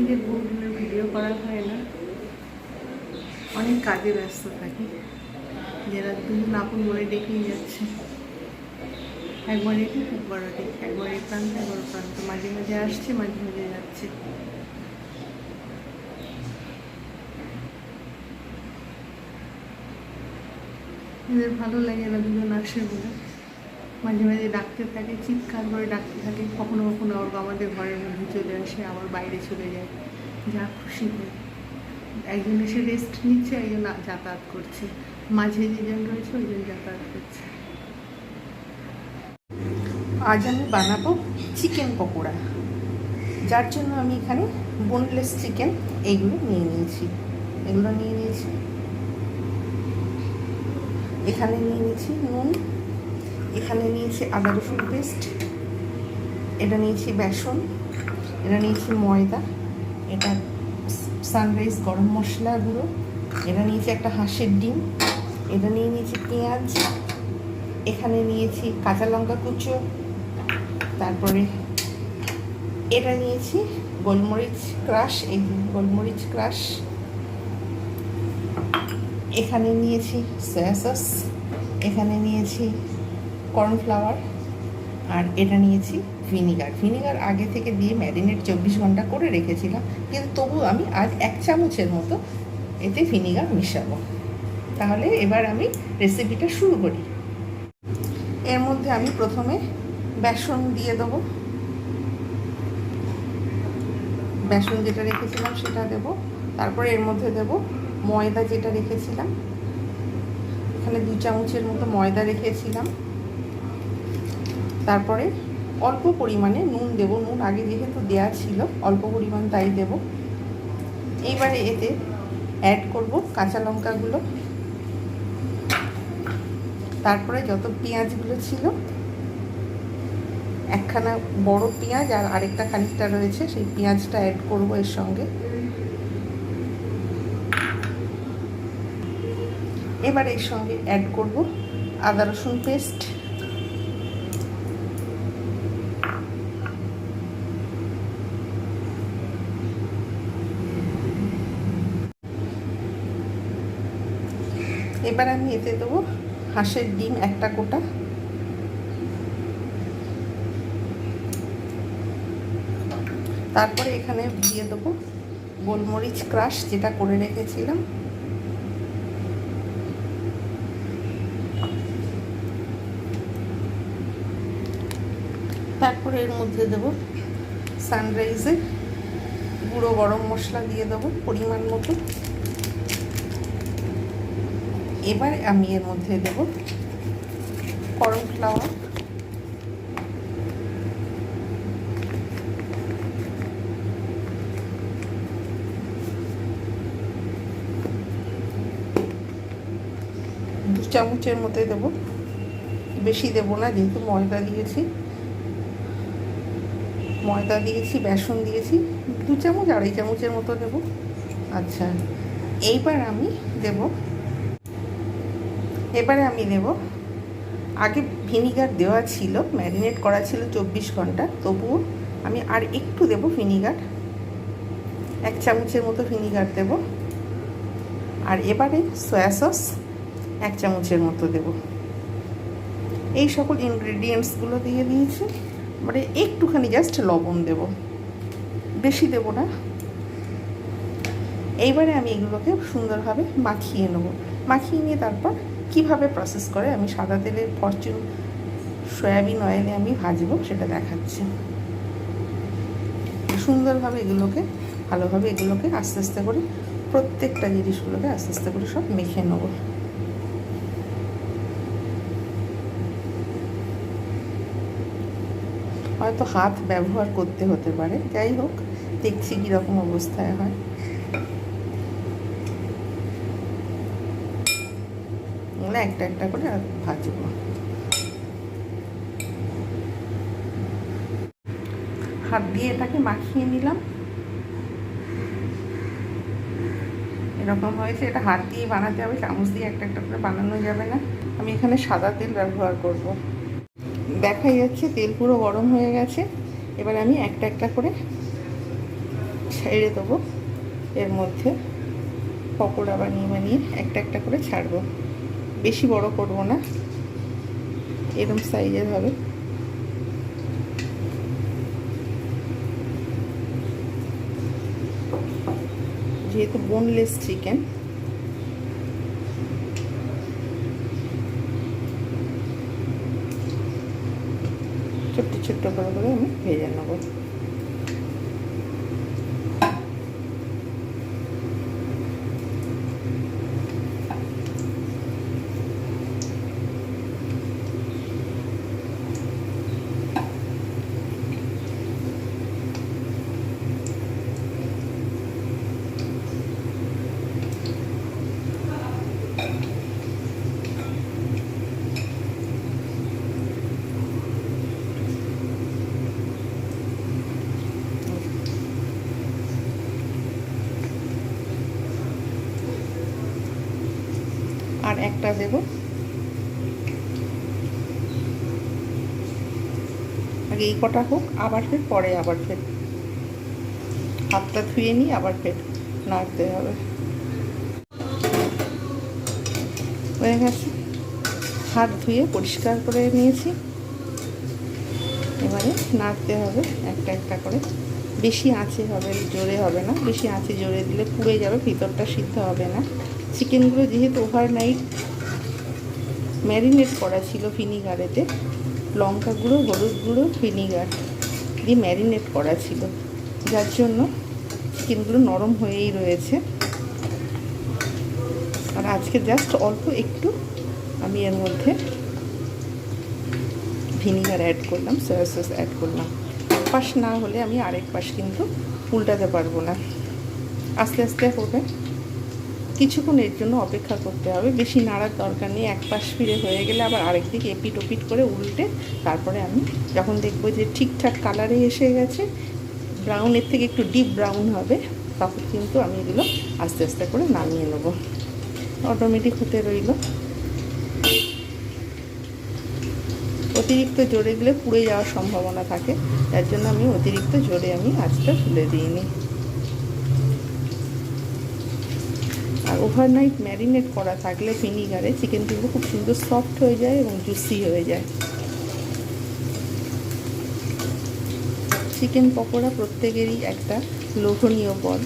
ঈদের বহুদিনের ভিডিও করা হয় না। অনেক কাজে ব্যস্ত থাকি। যারা দুজন আপন বলে ডেকেই যাচ্ছে। একবার এটি একবার ওটি একবার এই প্রান্ত, একবার প্রান্ত। মাঝে মাঝে আসছে, মাঝে মাঝে যাচ্ছে। এদের ভালো লাগে এরা দুজন আসে বলে। মাঝে মাঝে ডাকতে থাকে, চিৎকার করে ডাকতে থাকে। কখনো কখনো আবার আমাদের ঘরের মধ্যে চলে আসে, আবার বাইরে চলে যায়। যা খুশি হয়। একজন এসে রেস্ট নিচ্ছে, একজন যাতায়াত করছে। মাঝে যেজন রয়েছে ওই ওইজন যাতায়াত করছে। আজ আমি বানাবো চিকেন পকোড়া। যার জন্য আমি এখানে বোনলেস চিকেন এইগুলো নিয়ে নিয়েছি। এগুলো নিয়ে নিয়েছি। এখানে নিয়ে নিয়েছি নুন এখানে নিয়েছি আদা রসুন পেস্ট এটা নিয়েছি বেসন, এটা নিয়েছি ময়দা, এটা সানরাইজ গরম মশলা গুঁড়ো, এটা নিয়েছি একটা হাঁসের ডিম, এটা নিয়ে নিয়েছি পেঁয়াজ, এখানে নিয়েছি কাঁচা লঙ্কা কুচো, তারপরে এটা নিয়েছি গোলমরিচ ক্রাশ, এই গোলমরিচ ক্রাশ, এখানে নিয়েছি সয়া সস এখানে নিয়েছি কর্নফ্লাওয়ার। আর এটা নিয়েছি ভিনিগার। ভিনিগার আগে থেকে দিয়ে ম্যারিনেট চব্বিশ ঘণ্টা করে রেখেছিলাম। কিন্তু তবু আমি আজ এক চামচের মতো এতে ভিনিগার মিশাবো। তাহলে এবার আমি রেসিপিটা শুরু করি। এর মধ্যে আমি প্রথমে বেসন দিয়ে দেবো। বেসন যেটা রেখেছিলাম সেটা দেব। তারপরে এর মধ্যে দেব ময়দা যেটা রেখেছিলাম। এখানে দু চামচের মতো ময়দা রেখেছিলাম। তারপরে অল্প পরিমাণে নুন দেব, নুন আগে যেহেতু দেওয়া ছিল, অল্প পরিমাণ তাই দেব। এইবারে এতে অ্যাড করব কাঁচা লঙ্কাগুলো। তারপরে যত পেঁয়াজগুলো ছিল, একখানা বড় পেঁয়াজ আর আরেকটা খানিকটা রয়েছে, সেই পেঁয়াজটা অ্যাড করব এর সঙ্গে। এবার এর সঙ্গে অ্যাড করব আদা রসুন পেস্ট এবার আমি এতে দেবো হাঁসের ডিম একটা কোটা। তারপরে এখানে দিয়ে দেবো গোলমরিচ ক্রাশ যেটা করে রেখেছিলাম। তারপরে এর মধ্যে দেব সানরাইজের গুঁড়ো গরম মশলা দিয়ে দেবো পরিমাণ মতো। এবার আমি এর মধ্যে দেব কর্নফ্লাওয়ার দু চামচের মধ্যে দেব। বেশি দেব না, যেহেতু ময়দা দিয়েছি। ময়দা দিয়েছি, বেসন দিয়েছি। দু চামচ, আড়াই চামচের মতো দেব। আচ্ছা এইবার আমি দেব এবারে আমি দেব আগে ভিনিগার দেওয়া ছিল, ম্যারিনেট করা ছিল চব্বিশ ঘণ্টা, তবুও আমি আর একটু দেব ভিনিগার। এক চামচের মতো ভিনিগার দেব। আর এবারে সয়া সস এক চামচের মতো দেব। এই সকল ইনগ্রেডিয়েন্টসগুলো দিয়ে দিয়েছি। মানে একটুখানি জাস্ট লবণ দেব। বেশি দেব না। এইবারে আমি এগুলোকে সুন্দরভাবে মাখিয়ে নেব। মাখিয়ে নিয়ে তারপর কীভাবে প্রসেস করে? আমি সাদা তেলে ফরচুন সয়াবিন অয়েলে আমি ভাজবো, সেটা দেখাচ্ছি। সুন্দরভাবে এগুলোকে, ভালোভাবে এগুলোকে আস্তে আস্তে করে প্রত্যেকটা জিনিসগুলোকে আস্তে আস্তে করে সব মেখে নেব। হয়তো হাত ব্যবহার করতে হতে পারে, যাই হোক, দেখছি কীরকম অবস্থায় হয়। এগুলো একটা একটা করে ভাজবো। হাত দিয়ে এটাকে মাখিয়ে নিলাম। এরকম হয়েছে, এটা হাত দিয়ে বানাতে হবে, চামচ দিয়ে একটা একটা করে বানানো যাবে না। আমি এখানে সাদা তেল ব্যবহার করব। দেখাই যাচ্ছে তেল পুরো গরম হয়ে গেছে। এবার আমি একটা একটা করে ছেড়ে দেবো। এর মধ্যে পকোড়া বানিয়ে বানিয়ে একটা একটা করে ছাড়বো। বেশি বড় করব না। এরম সাইজের হবে। যেহেতু বোনলেস চিকেন ছোট্ট ছোট্ট করে করে আমি ভেজে নেব। একটা দেব। আগে এই কটা হোক, আবার ফের পরে আবার ফের। হাতটা ধুয়ে নিই, আবার ফের নাড়তে হবে। হয়ে গেছে। হাত ধুয়ে পরিষ্কার করে নিয়েছি। এবারে নাড়তে হবে একটা একটা করে। বেশি আঁচে হবে, জোরে হবে না। বেশি আঁচে জোরে দিলে পুড়ে যাবে, ভিতরটা সিদ্ধ হবে না। চিকেনগুলো যেহেতু ওভারনাইট ম্যারিনেট করা ছিল ভিনিগারেতে। লঙ্কা গুঁড়ো, হলুদ গুঁড়ো, ভিনিগার দিয়ে ম্যারিনেট করা ছিল। যার জন্য চিকেনগুলো নরম হয়েই রয়েছে। আর আজকে জাস্ট অল্প একটু আমি এর মধ্যে ভিনিগার অ্যাড করলাম সয়া সস অ্যাড করলাম। এক পাশ না হলে আমি আরেক পাশ কিন্তু উল্টাতে পারব না। আস্তে আস্তে হবে। কিছুক্ষণ এর জন্য অপেক্ষা করতে হবে। বেশি নাড়ার দরকার নেই, এক পাশ ফিরে হয়ে গেলে আবার আরেক দিকে এপিট ওপিট করে উল্টে তারপরে আমি যখন দেখব যে ঠিকঠাক কালারে এসে গেছে ব্রাউনের থেকে একটু ডিপ ব্রাউন হবে, তখন কিন্তু আমি এগুলো আস্তে আস্তে করে নামিয়ে নেব। অটোমেটিক হতে রইল। অতিরিক্ত জোরে দিলে পুড়ে যাওয়ার সম্ভাবনা থাকে, তার জন্য আমি অতিরিক্ত জোরে আমি আঁচটা তুলে দিইনি। আর ওভারনাইট ম্যারিনেট করা থাকলে ভিনিগারে চিকেনগুলো খুব সুন্দর সফট হয়ে যায় এবং জুসি হয়ে যায়। চিকেন পকোড়া প্রত্যেকেরই একটা লোভনীয় পদ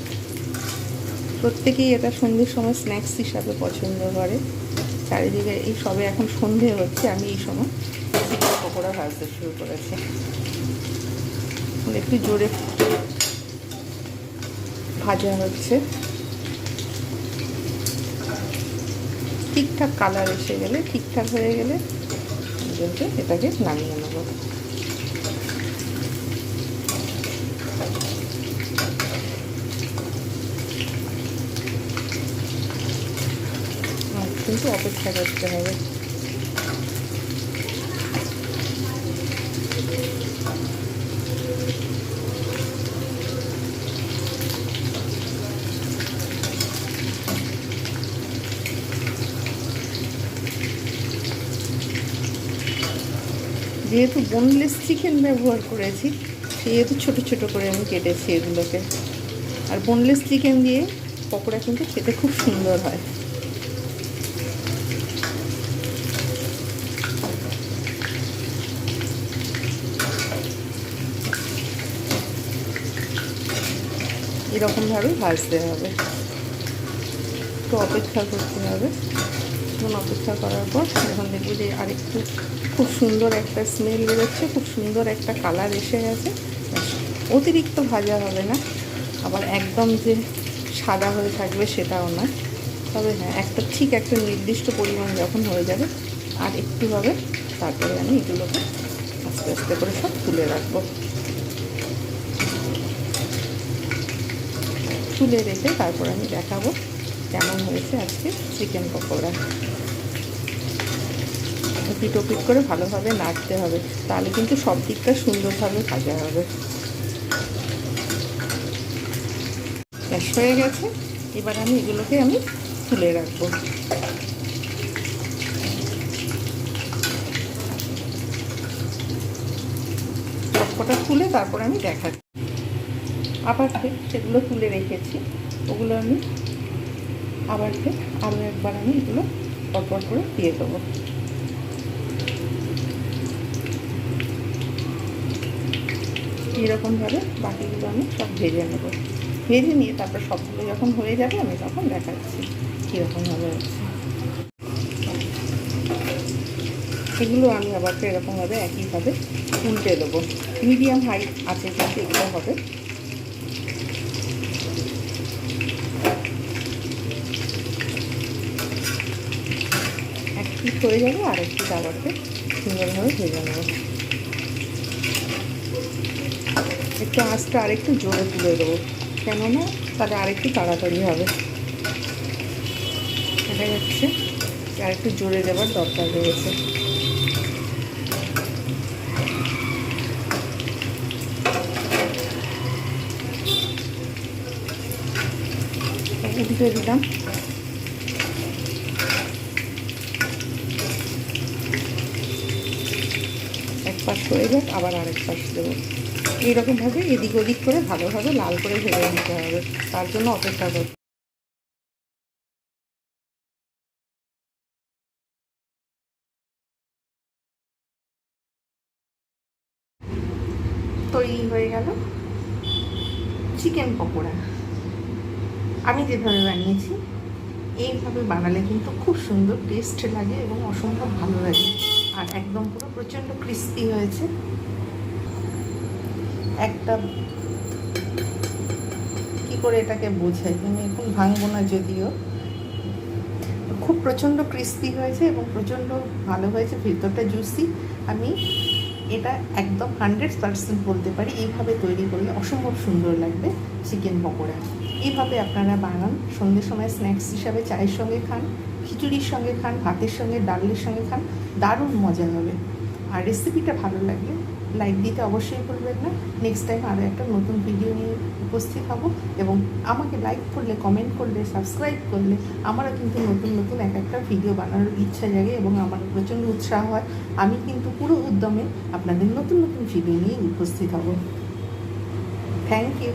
প্রত্যেকেই এটা সন্ধ্যের সময় স্ন্যাক্স হিসাবে পছন্দ করে। চারিদিকে এই সবে এখন সন্ধে হচ্ছে, আমি এই সময় চিকেন পকোড়া ভাজতে শুরু করেছি। একটু জোরে ভাজা হচ্ছে। ঠিকঠাক কালার এসে গেলে, ঠিকঠাক হয়ে গেলে কিন্তু এটাকে নামিয়ে নেব। কিন্তু অপেক্ষা করতে হবে। যেহেতু বোনলেস চিকেন ব্যবহার করেছি, সেহেতু ছোট ছোট করে আমি কেটেছি এগুলোকে। আর বোনলেস চিকেন দিয়ে পকোড়া কিন্তু খেতে খুব সুন্দর হয়। এরকমভাবে ভাজতে হবে। একটু অপেক্ষা করতে হবে। কিছুক্ষণ অপেক্ষা করার পর যখন দেখব যে আরেকটু খুব সুন্দর একটা স্মেল বেরোচ্ছে, খুব সুন্দর একটা কালার এসে গেছে। অতিরিক্ত ভাজা হবে না, আবার একদম যে সাদা হয়ে থাকবে সেটাও না। তবে হ্যাঁ একটা ঠিক একটা নির্দিষ্ট পরিমাণ যখন হয়ে যাবে, আর একটু হবে, তারপরে আমি এগুলোকে আস্তে আস্তে করে সব তুলে রাখব। তুলে রেখে তারপর আমি দেখাবো। কেমন হয়েছে আজকে? চিকেন পকোড়া। পিট পিট করে ভালোভাবে নাড়তে হবে। তাহলে কিন্তু সব দিকটা সুন্দরভাবে ভাজা হবে। ব্যাস হয়ে গেছে। এবার আমি এগুলোকে আমি তুলে রাখব। সবকটা তুলে তারপর আমি দেখাচ্ছি। আবার সেগুলো তুলে রেখেছি। ওগুলো আমি আবার ফের আরও একবার আমি এগুলো পরপর করে দিয়ে দেবো। এরকমভাবে বাকিগুলো আমি সব ভেজে নেব। ভেজে নিয়ে তারপর সবগুলো যখন হয়ে যাবে, আমি তখন দেখাচ্ছি কীরকমভাবে হচ্ছে। এগুলো আমি আবার এরকমভাবে একইভাবে উল্টে দেবো। মিডিয়াম হাইট আছে কিন্তু এগুলো হবে। পিস হয়ে যাবে আর একটু পিস সুন্দরভাবে ভেজে নেব। একটু আঁচটা আরেকটু জোরে তুলে দেবো, কেননা তাহলে আরেকটু তাড়াতাড়ি হবে। দেখা যাচ্ছে আরেকটু জোরে দেওয়ার দরকার রয়েছে। এদিকে দিলাম এক পাশ হয়ে যাক, আবার আরেক পাশ দেবো। এইরকমভাবে এদিক ওদিক করে ভালোভাবে লাল করে ভেজে নিতে হবে। তার জন্য অপেক্ষা করতে তৈরি হয়ে গেল চিকেন পকোড়া। আমি যেভাবে বানিয়েছি এইভাবে বানালে কিন্তু খুব সুন্দর টেস্ট লাগে এবং অসম্ভব ভালো লাগে। আর একদম পুরো প্রচণ্ড ক্রিস্পি হয়েছে। একটা কি করে এটাকে বোঝাই আমি এখন ভাঙবো না যদিও। খুব প্রচণ্ড ক্রিস্পি হয়েছে এবং প্রচণ্ড ভালো হয়েছে, ভিতরটা জুসি আমি এটা একদম হান্ড্রেড পারসেন্ট বলতে পারি। এইভাবে তৈরি করলে অসম্ভব সুন্দর লাগবে চিকেন পকোড়া। এইভাবে আপনারা বানান। সন্ধ্যের সময় স্ন্যাক্স হিসাবে চায়ের সঙ্গে খান, খিচুড়ির সঙ্গে খান, ভাতের সঙ্গে, ডালের সঙ্গে খান, দারুণ মজা হবে। আর রেসিপিটা ভালো লাগলে লাইক দিতে অবশ্যই ভুলবেন না। নেক্সট টাইম আরও একটা নতুন ভিডিও নিয়ে উপস্থিত হব এবং আমাকে লাইক করলে কমেন্ট করলে সাবস্ক্রাইব করলে আমারও কিন্তু নতুন নতুন এক একটা ভিডিও বানানোর ইচ্ছা জাগে এবং আমার প্রচণ্ড উৎসাহ হয়। আমি কিন্তু পুরো উদ্যমে আপনাদের নতুন নতুন ভিডিও নিয়ে উপস্থিত হব। Thank you